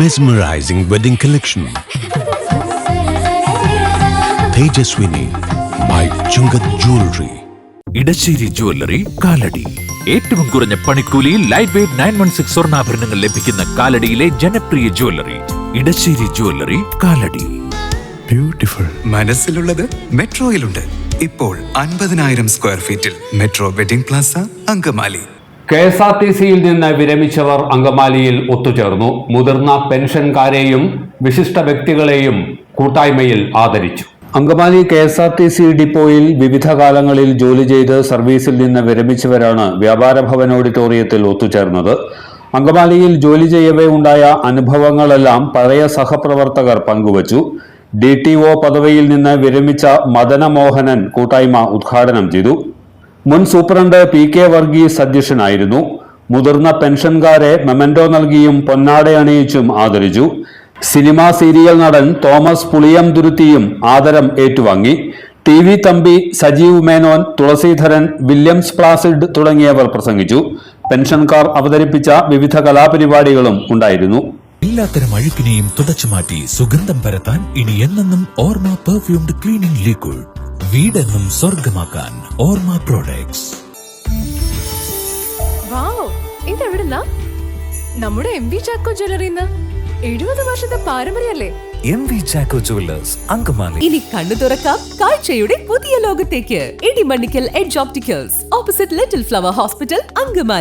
Mesmerizing wedding collection Tejaswini by Chungath jewellery Edassery jewellery Kalady. ഏറ്റവും കുറഞ്ഞ പണിക്കൂലിയിൽ light weight nine one six സ്വർണാഭരണങ്ങൾ ലഭിക്കുന്ന കാലടിയിലെ ജനപ്രിയ jewellery Edassery jewellery Kalady. Beautiful മനസ്സിലുള്ളത് മെട്രോയിലുണ്ട്. ഇപ്പോൾ അൻപതിനായിരം സ്ക്വയർ ഫീറ്റിൽ metro wedding plaza Angamaly. K S R T സിയിൽ നിന്ന് വിരമിച്ചവർ അങ്കമാലിയിൽ ഒത്തുചേർന്നു. മുതിർന്ന പെൻഷൻകാരെയും വിശിഷ്ട വ്യക്തികളെയും കൂട്ടായ്മയിൽ ആദരിച്ചു. Angamaly K S R T C ഡിപ്പോയിൽ വിവിധ കാലങ്ങളിൽ ജോലി ചെയ്ത് സർവീസിൽ നിന്ന് വിരമിച്ചവരാണ് വ്യാപാര ഭവൻ ഓഡിറ്റോറിയത്തിൽ ഒത്തുചേർന്നത്. അങ്കമാലിയിൽ ജോലി ചെയ്യവേ ഉണ്ടായ അനുഭവങ്ങളെല്ലാം പഴയ സഹപ്രവർത്തകർ പങ്കുവച്ചു. ഡി ടി ഒ പദവിയിൽ നിന്ന് വിരമിച്ച മദനമോഹനൻ കൂട്ടായ്മ ഉദ്ഘാടനം ചെയ്തു. മുൻ സൂപ്രണ്ട് പി കെ വർഗീസ് അധ്യക്ഷനായിരുന്നു. മുതിർന്ന പെൻഷൻകാരെ മെമൻഡോ നൽകിയും പൊന്നാട അണിയിച്ചും ആദരിച്ചു. സിനിമാ സീരിയൽ നടൻ തോമസ് പുളിയം തുരുത്തിയും ആദരം ഏറ്റുവാങ്ങി. T V Thampi Sajeev Menon Thulasidharan Williams Placid തുടങ്ങിയവർ പ്രസംഗിച്ചു. പെൻഷൻകാർ അവതരിപ്പിച്ച വിവിധ കലാപരിപാടികളും ഉണ്ടായിരുന്നു. എല്ലാത്തരം അഴുക്കിനെയും തുടച്ചു മാറ്റി സുഗന്ധം പരത്താൻ ഇനി എന്നെന്നും ഓർമ്മ പെർഫ്യൂംഡ് ക്ലീനിംഗ് ലിക്വിഡ് വീടെന്നും സ്വർഗമാക്കാൻ ഓർമ്മ പ്രോഡക്ട്സ് ഇതെവിടുന്നാ? നമ്മുടെ എം വി ചാക്കോ ജ്വല്ലറിന്ന് എഴുപത് വർഷത്തെ പാരമ്പര്യല്ലേ M V Chacko jewellers Angamaly. ഇനി കണ്ണു തുറക്കാം കാഴ്ചയുടെ പുതിയ ലോകത്തേക്ക്. Edimannickal edge opticals opposite little flower hospital Angamaly.